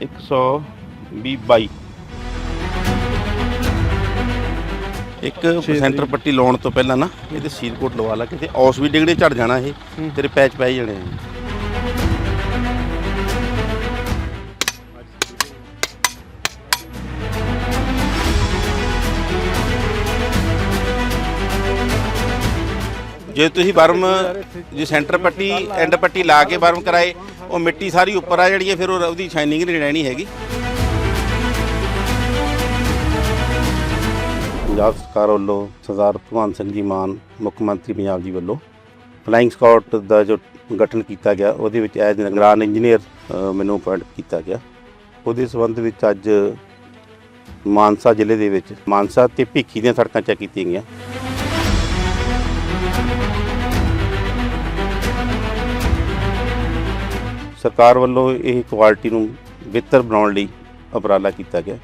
120 22 ਇੱਕ ਸੈਂਟਰ ਪੱਟੀ ਲਾਉਣ ਤੋਂ ਪਹਿਲਾਂ ਨਾ ਇਹਦੇ ਸੀਲ ਕੋਟ ਲਵਾ ਲਾ ਕਿਤੇ ਔਸ ਵੀ ਡਿਗੜੇ ਝੜ ਜਾਣਾ ਇਹ। ਤੇਰੇ ਪੈਚ ਪੈ ਜਾਣੇ ਆ। ਜੇ ਤੁਸੀਂ ਬਰਮ ਜੇ ਸੈਂਟਰ ਪੱਟੀ ਐਂਡ ਪੱਟੀ ਲਾ ਕੇ ਬਰਮ ਕਰਾਏ, ਉਹ ਮਿੱਟੀ ਸਾਰੀ ਉੱਪਰ ਆ ਜਿਹੜੀ ਹੈ, ਫਿਰ ਉਹ ਉਹਦੀ ਸ਼ਾਈਨਿੰਗ ਨਹੀਂ ਰਹਿਣੀ ਹੈਗੀ। ਪੰਜਾਬ ਸਰਕਾਰ ਵੱਲੋਂ ਸਰਦਾਰ ਭਗਵੰਤ ਸਿੰਘ ਜੀ ਮਾਨ, ਮੁੱਖ ਮੰਤਰੀ ਪੰਜਾਬ ਜੀ ਵੱਲੋਂ ਫਲਾਈਂਗ ਸਕਾਟ ਦਾ ਜੋ ਗਠਨ ਕੀਤਾ ਗਿਆ, ਉਹਦੇ ਵਿੱਚ ਐਜ਼ ਨਿਗਰਾਨ ਇੰਜੀਨੀਅਰ ਮੈਨੂੰ ਅਪਾਇੰਟ ਕੀਤਾ ਗਿਆ। ਉਹਦੇ ਸੰਬੰਧ ਵਿੱਚ ਅੱਜ ਮਾਨਸਾ ਜ਼ਿਲ੍ਹੇ ਦੇ ਵਿੱਚ ਮਾਨਸਾ ਤੇ ਭਿੱਖੀ ਦੀਆਂ ਸੜਕਾਂ ਚੈੱਕ ਕੀਤੀਆਂ ਗਈਆਂ। ਸਰਕਾਰ ਵੱਲੋਂ ਇਹ ਕੁਆਲਿਟੀ ਨੂੰ ਬਿਹਤਰ ਬਣਾਉਣ ਲਈ ਉਪਰਾਲਾ ਕੀਤਾ ਗਿਆ।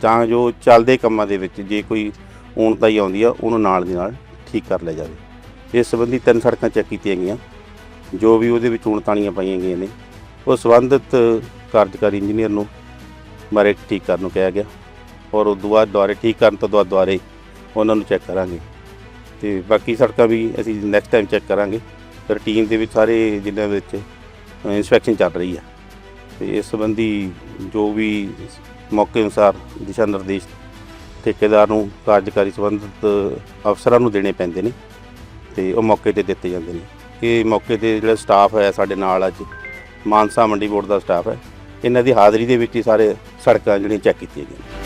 ਤਾਂ ਜੋ ਚੱਲਦੇ ਕੰਮਾਂ ਦੇ ਵਿੱਚ ਜੇ ਕੋਈ ਊਣਤਾਈ ਆਉਂਦੀ ਆ, ਉਹਨੂੰ ਨਾਲ ਦੀ ਨਾਲ ਠੀਕ ਕਰ ਲਿਆ ਜਾਵੇ। ਇਸ ਸੰਬੰਧੀ ਤਿੰਨ ਸੜਕਾਂ ਚੈੱਕ ਕੀਤੀਆਂ ਗਈਆਂ। ਜੋ ਵੀ ਉਹਦੇ ਵਿੱਚ ਊਣਤਾਣੀਆਂ ਪਾਈਆਂ ਗਈਆਂ ਨੇ, ਉਹ ਸੰਬੰਧਿਤ ਕਾਰਜਕਾਰੀ ਇੰਜੀਨੀਅਰ ਨੂੰ ਬਾਰੇ ਠੀਕ ਕਰਨ ਨੂੰ ਕਿਹਾ ਗਿਆ। ਔਰ ਉਹ ਦੁਆ ਦੁਆਰੇ, ਠੀਕ ਕਰਨ ਤੋਂ ਬਾਅਦ ਦੁਆਰੇ ਉਹਨਾਂ ਨੂੰ ਚੈੱਕ ਕਰਾਂਗੇ। ਤੇ ਬਾਕੀ ਸੜਕਾਂ ਵੀ ਅਸੀਂ ਨੈਕਸਟ ਟਾਈਮ ਚੈੱਕ ਕਰਾਂਗੇ। ਫਿਰ ਟੀਮ ਦੇ ਵਿੱਚ ਸਾਰੇ ਜ਼ਿਲ੍ਹਿਆਂ ਵਿੱਚ ਇਨਸਪੈਕਸ਼ਨ ਚੱਲ ਰਹੀ ਹੈ ਤੇ ਇਸ ਸੰਬੰਧੀ ਜੋ ਵੀ ਮੌਕੇ ਅਨੁਸਾਰ ਦਿਸ਼ਾ ਨਿਰਦੇਸ਼ ਠੇਕੇਦਾਰ ਨੂੰ ਕਾਰਜਕਾਰੀ ਸੰਬੰਧਿਤ ਅਫਸਰਾਂ ਨੂੰ ਦੇਣੇ ਪੈਂਦੇ ਨੇ ਤੇ ਉਹ ਮੌਕੇ ਤੇ ਦਿੱਤੇ ਜਾਂਦੇ ਨੇ। ਇਹ ਮੌਕੇ ਤੇ ਜਿਹੜਾ ਸਟਾਫ ਹੈ ਸਾਡੇ ਨਾਲ ਅੱਜ, ਮਾਨਸਾ ਮੰਡੀ ਬੋਰਡ ਦਾ ਸਟਾਫ ਹੈ। ਇਹਨਾਂ ਦੀ ਹਾਜ਼ਰੀ ਦੇ ਵਿੱਚ ਹੀ ਸਾਰੇ ਸੜਕਾਂ ਜਿਹੜੀਆਂ ਚੈੱਕ ਕੀਤੀਆਂ ਗਈਆਂ